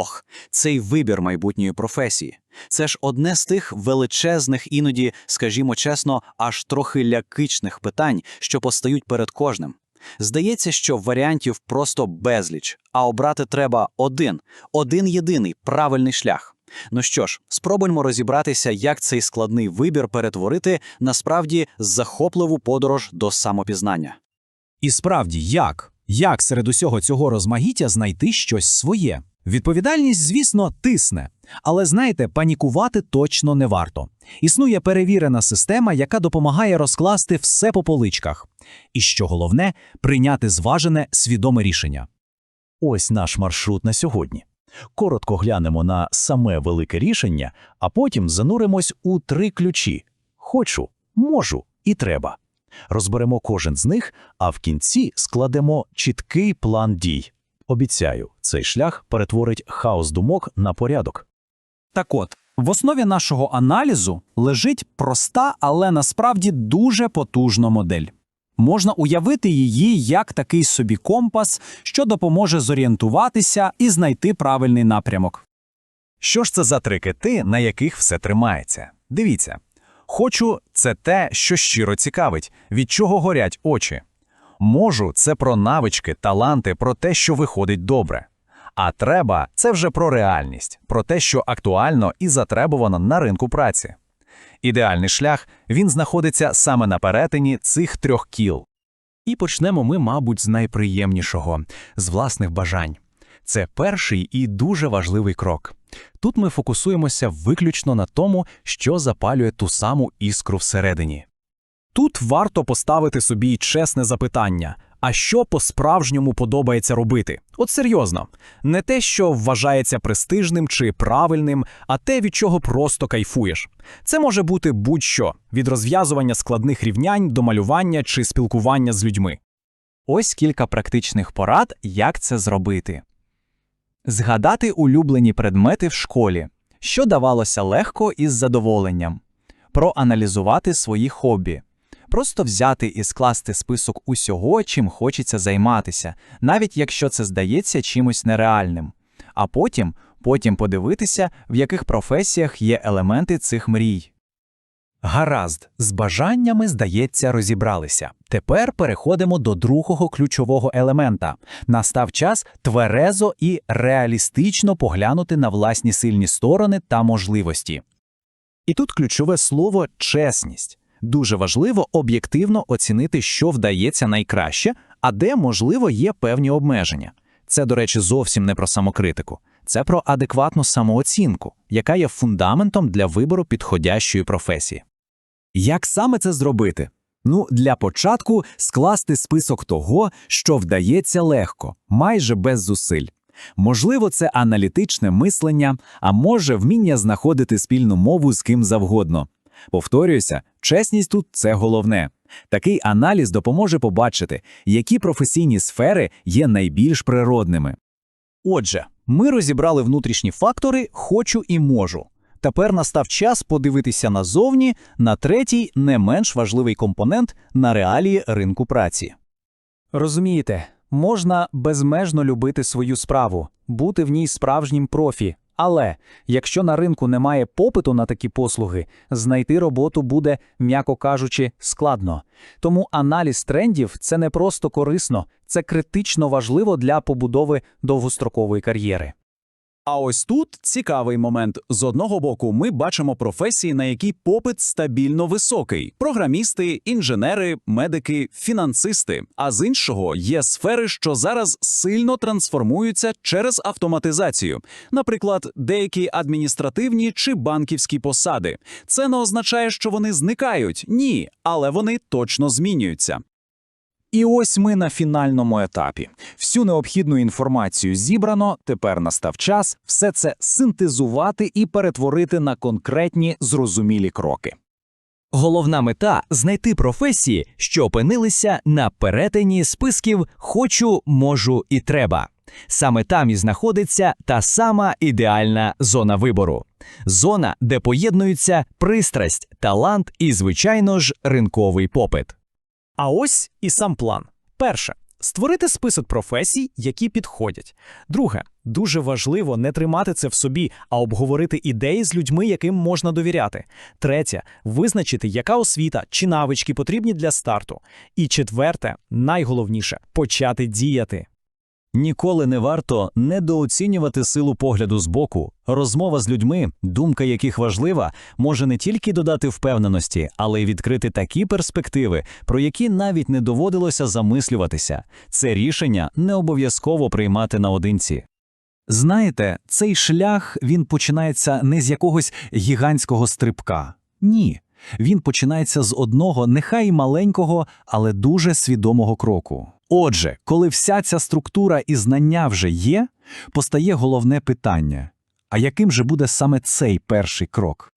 Ох, цей вибір майбутньої професії. Це ж одне з тих величезних, іноді, скажімо чесно, аж трохи лякичних питань, що постають перед кожним. Здається, що варіантів просто безліч, а обрати треба один, один єдиний правильний шлях. Ну що ж, спробуємо розібратися, як цей складний вибір перетворити насправді захопливу подорож до самопізнання. І справді, як? Як серед усього цього розмаїття знайти щось своє? Відповідальність, звісно, тисне. Але знаєте, панікувати точно не варто. Існує перевірена система, яка допомагає розкласти все по поличках. І що головне, прийняти зважене свідоме рішення. Ось наш маршрут на сьогодні. Коротко глянемо на саме велике рішення, а потім зануримось у три ключі: хочу, можу і треба. Розберемо кожен з них, а в кінці складемо чіткий план дій. Обіцяю, цей шлях перетворить хаос думок на порядок. Так от, в основі нашого аналізу лежить проста, але насправді дуже потужна модель. Можна уявити її як такий собі компас, що допоможе зорієнтуватися і знайти правильний напрямок. Що ж це за три кити, на яких все тримається? Дивіться. Хочу це те, що щиро цікавить, від чого горять очі. Можу це про навички, таланти, про те, що виходить добре. А треба це вже про реальність, про те, що актуально і затребувано на ринку праці. Ідеальний шлях він знаходиться саме на перетині цих трьох кіл. І почнемо ми, мабуть, з найприємнішого з власних бажань. Це перший і дуже важливий крок. Тут ми фокусуємося виключно на тому, що запалює ту саму іскру всередині. Тут варто поставити собі чесне запитання: а що по-справжньому подобається робити? От серйозно, не те, що вважається престижним чи правильним, а те, від чого просто кайфуєш. Це може бути будь-що від розв'язування складних рівнянь до малювання чи спілкування з людьми. Ось кілька практичних порад, як це зробити. Згадати улюблені предмети в школі, що давалося легко і з задоволенням, проаналізувати свої хобі, просто взяти і скласти список усього, чим хочеться займатися, навіть якщо це здається чимось нереальним, а потім, потім подивитися, в яких професіях є елементи цих мрій. Гаразд, з бажаннями, здається, розібралися. Тепер переходимо до другого ключового елемента. Настав час тверезо і реалістично поглянути на власні сильні сторони та можливості. І тут ключове слово чесність. Дуже важливо об'єктивно оцінити, що вдається найкраще, а де, можливо, є певні обмеження. Це, до речі, зовсім не про самокритику, це про адекватну самооцінку, яка є фундаментом для вибору підходящої професії. Як саме це зробити? Ну, для початку скласти список того, що вдається легко, майже без зусиль. Можливо, це аналітичне мислення, а може вміння знаходити спільну мову з ким завгодно. Повторююся, чесність тут це головне. Такий аналіз допоможе побачити, які професійні сфери є найбільш природними. Отже, ми розібрали внутрішні фактори хочу і можу. Тепер настав час подивитися назовні на третій, не менш важливий компонент на реалії ринку праці. Розумієте, можна безмежно любити свою справу, бути в ній справжнім профі. Але якщо на ринку немає попиту на такі послуги, знайти роботу буде, м'яко кажучи, складно. Тому аналіз трендів це не просто корисно, це критично важливо для побудови довгострокової кар'єри. А ось тут цікавий момент. З одного боку, ми бачимо професії, на які попит стабільно високий: програмісти, інженери, медики, фінансисти. А з іншого є сфери, що зараз сильно трансформуються через автоматизацію, наприклад, деякі адміністративні чи банківські посади. Це не означає, що вони зникають, ні, але вони точно змінюються. І ось ми на фінальному етапі. Всю необхідну інформацію зібрано. Тепер настав час все це синтезувати і перетворити на конкретні зрозумілі кроки. Головна мета знайти професії, що опинилися на перетині списків хочу, можу і треба. Саме там і знаходиться та сама ідеальна зона вибору. Зона, де поєднуються пристрасть, талант і, звичайно ж, ринковий попит. А ось і сам план. Перше. Створити список професій, які підходять. Друге, дуже важливо не тримати це в собі, а обговорити ідеї з людьми, яким можна довіряти. Третє, визначити, яка освіта чи навички потрібні для старту. І четверте, найголовніше почати діяти. Ніколи не варто недооцінювати силу погляду збоку. Розмова з людьми, думка яких важлива, може не тільки додати впевненості, але й відкрити такі перспективи, про які навіть не доводилося замислюватися. Це рішення не обов'язково приймати наодинці. Знаєте, цей шлях він починається не з якогось гігантського стрибка. Ні. Він починається з одного, нехай маленького, але дуже свідомого кроку. Отже, коли вся ця структура і знання вже є, постає головне питання: а яким же буде саме цей перший крок?